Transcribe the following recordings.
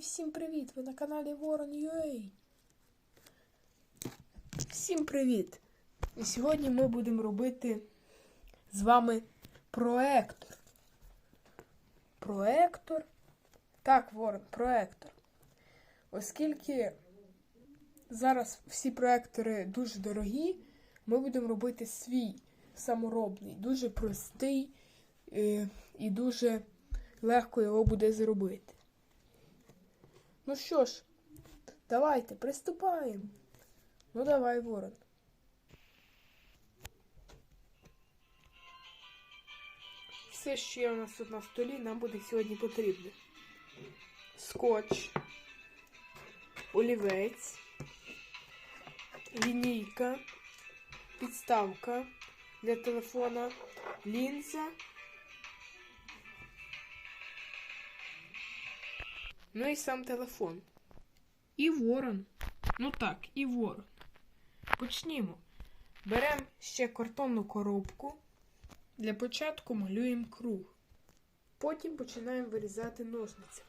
всім привіт! Ви на каналі Ворон.ua Всім привіт! І сьогодні ми будемо робити з вами проектор. Проектор? Так, Ворон, проектор. Оскільки зараз всі проектори дуже дорогі, ми будемо робити свій саморобний, дуже простий е, і дуже легко його буде зробити. Ну що ж, давайте, приступаємо. Ну давай, ворон. Все, що є у нас тут на столі, нам буде сьогодні потрібно. Скотч, олівець, лінійка, підставка для телефона, лінза. Ну і сам телефон. І ворон. Ну так, і ворон. Почнімо. Беремо ще картонну коробку. Для початку малюємо круг. Потім починаємо вирізати ножницями.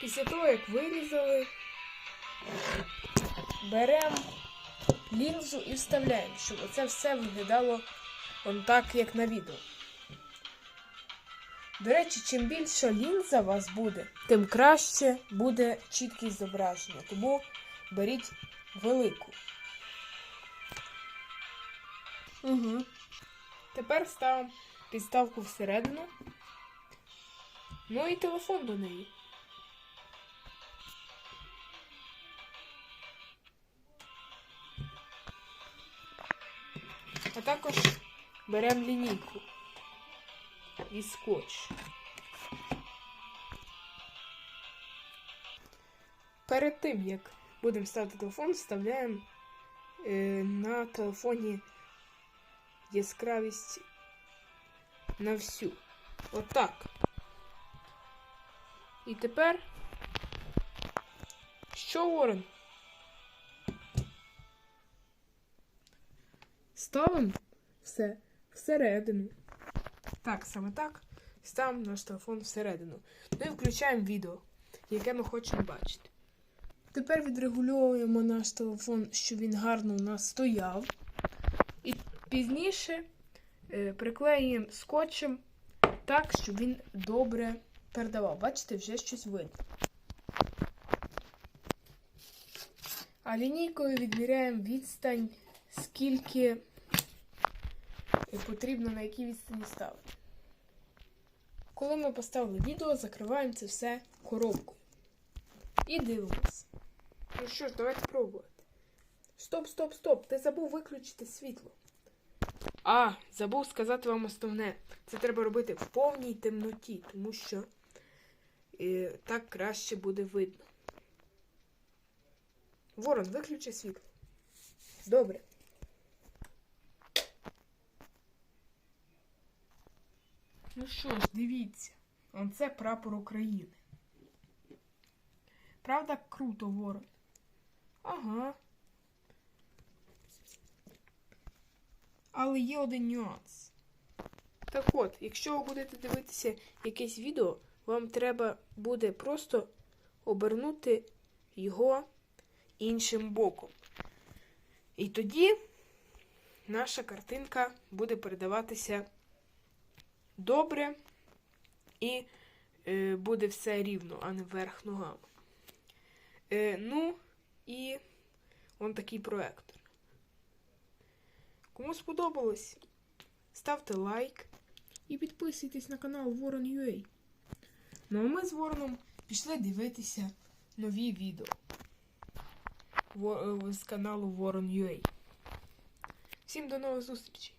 Після того, як вирізали, беремо лінзу і вставляємо, щоб оце все виглядало он так, як на відео. До речі, чим більша лінза у вас буде, тим краще буде чіткість зображення. Тому беріть велику. Угу. Тепер ставимо підставку всередину. Ну і телефон до неї. А також беремо лінійку і скотч. Перед тим, як будемо ставити телефон, вставляємо е, на телефоні яскравість на всю. Отак. І тепер що Ворон? Ставимо все всередину. Так, саме так. Ставимо наш телефон всередину. Ну і включаємо відео, яке ми хочемо бачити. Тепер відрегульовуємо наш телефон, щоб він гарно у нас стояв. І пізніше е, приклеїмо скотчем так, щоб він добре передавав. Бачите, вже щось видно. А лінійкою відміряємо відстань, скільки потрібно на якій відстані ставити. Коли ми поставили відео, закриваємо це все коробкою. І дивимось. Ну що ж, давайте пробувати. Стоп, стоп, стоп! Ти забув виключити світло. А, забув сказати вам основне. Це треба робити в повній темноті, тому що е, так краще буде видно. Ворон, виключи світло. Добре. Ну що ж, дивіться, он це прапор України. Правда, круто, ворон? Ага. Але є один нюанс. Так от, якщо ви будете дивитися якесь відео, вам треба буде просто обернути його іншим боком. І тоді наша картинка буде передаватися добре і е, буде все рівно, а не вверх ногами. Е, ну, і он такий проектор. Кому сподобалось, ставте лайк і підписуйтесь на канал Ворон.ua. Ну а ми з Вороном пішли дивитися нові відео з каналу Ворон.ua. Всім до нових зустрічей!